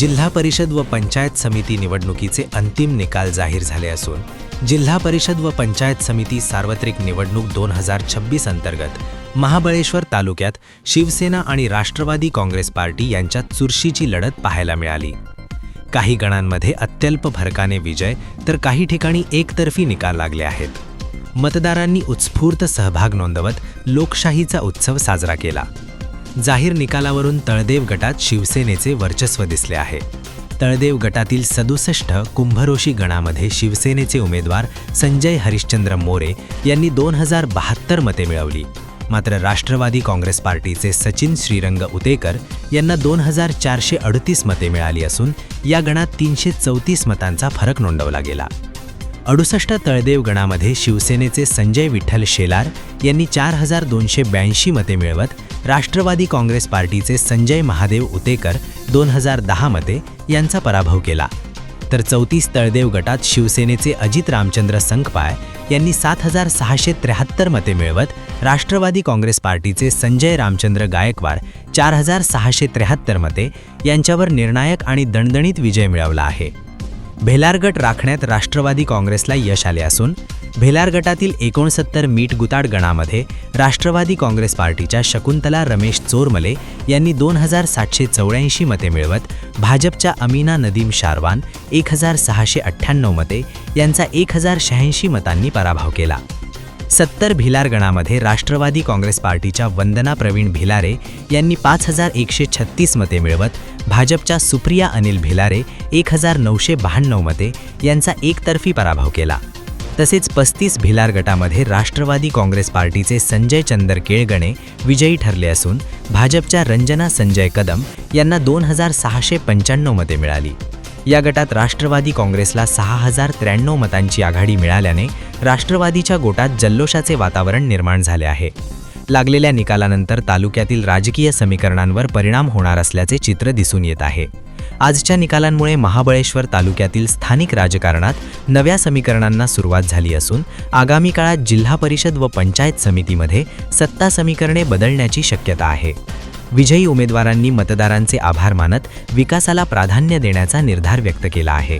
जिल्हा परिषद व पंचायत समिती निवडणुकीचे अंतिम निकाल जाहीर झाले असून जिल्हा परिषद व पंचायत समिती सार्वत्रिक निवडणूक दोन हजार छब्बीस अंतर्गत महाबळेश्वर तालुक्यात शिवसेना आणि राष्ट्रवादी काँग्रेस पार्टी यांच्यात चुरशीची लढत पाहायला मिळाली. काही गणांमध्ये अत्यल्प फरकाने विजय तर काही ठिकाणी एकतर्फी निकाल लागले आहेत. मतदारांनी उत्स्फूर्त सहभाग नोंदवत लोकशाहीचा उत्सव साजरा केला. जाहीर निकालावरून तळदेव गटात शिवसेनेचे वर्चस्व दिसले आहे. तळदेव गटातील सदुसष्ट कुंभरोशी गणामध्ये शिवसेनेचे उमेदवार संजय हरिश्चंद्र मोरे यांनी दोन हजार बहात्तर मते मिळवली. मात्र राष्ट्रवादी काँग्रेस पार्टीचे सचिन श्रीरंग उतेकर यांना दोन हजार चारशे अडतीस मते मिळाली असून या गणात तीनशे चौतीस मतांचा फरक नोंदवला गेला. अडुसष्ट तळदेव गणामध्ये शिवसेनेचे संजय विठ्ठल शेलार यांनी चार हजार दोनशे ब्याऐंशी मते मिळवत राष्ट्रवादी काँग्रेस पार्टीचे संजय महादेव उतेकर दोन हजार दहा मते यांचा पराभव केला. तर चौतीस तळदेव गटात शिवसेनेचे अजित रामचंद्र संकपाळ यांनी सात हजार सहाशे त्र्याहत्तर मते मिळवत राष्ट्रवादी काँग्रेस पार्टीचे संजय रामचंद्र गायकवाड चार हजार सहाशे त्र्याहत्तर मते यांच्यावर निर्णायक आणि दणदणीत विजय मिळवला आहे. भेलार गट राखण्यात राष्ट्रवादी काँग्रेसला यश आले असून भेलार गटातील एकोणसत्तर मीठ गुताड गणामध्ये राष्ट्रवादी काँग्रेस पार्टीच्या शकुंतला रमेश चोरमले यांनी दोन हजार सातशे चौऱ्याऐंशी मते मिळवत भाजपच्या अमीना नदीम शारवान एक हजार सहाशे अठ्ठ्याण्णव मते यांचा एक हजार शहाऐंशी मतांनी पराभव केला. सत्तर भिलार गणामध्ये राष्ट्रवादी काँग्रेस पार्टीच्या वंदना प्रवीण भिलारे यांनी पाच हजार एकशे छत्तीस मते मिळवत भाजपच्या सुप्रिया अनिल भिलारे एक हजार नऊशे बहाण्णव मते यांचा एकतर्फी पराभव केला. तसेच पस्तीस भिलार गटामध्ये राष्ट्रवादी काँग्रेस पार्टीचे संजय चंदर केळगणे विजयी ठरले असून भाजपच्या रंजना संजय कदम यांना दोन हजार सहाशे पंच्याण्णव मते मिळाली. या गटात राष्ट्रवादी काँग्रेसला सहा हजार त्र्याण्णव मतांची आघाडी मिळाल्याने राष्ट्रवादीच्या गोटात जल्लोषाचे वातावरण निर्माण झाले आहे. लागलेल्या निकालानंतर तालुक्यातील राजकीय समीकरणांवर परिणाम होणार असल्याचे चित्र दिसून येत आहे. आजच्या निकालांमुळे महाबळेश्वर तालुक्यातील स्थानिक राजकारणात नव्या समीकरणांना सुरुवात झाली असून आगामी काळात जिल्हा परिषद व पंचायत समितीमध्ये सत्ता समीकरणे बदलण्याची शक्यता आहे. विजयी उमेदवारांनी मतदारांचे आभार मानत विकासाला प्राधान्य देण्याचा निर्धार व्यक्त केला आहे.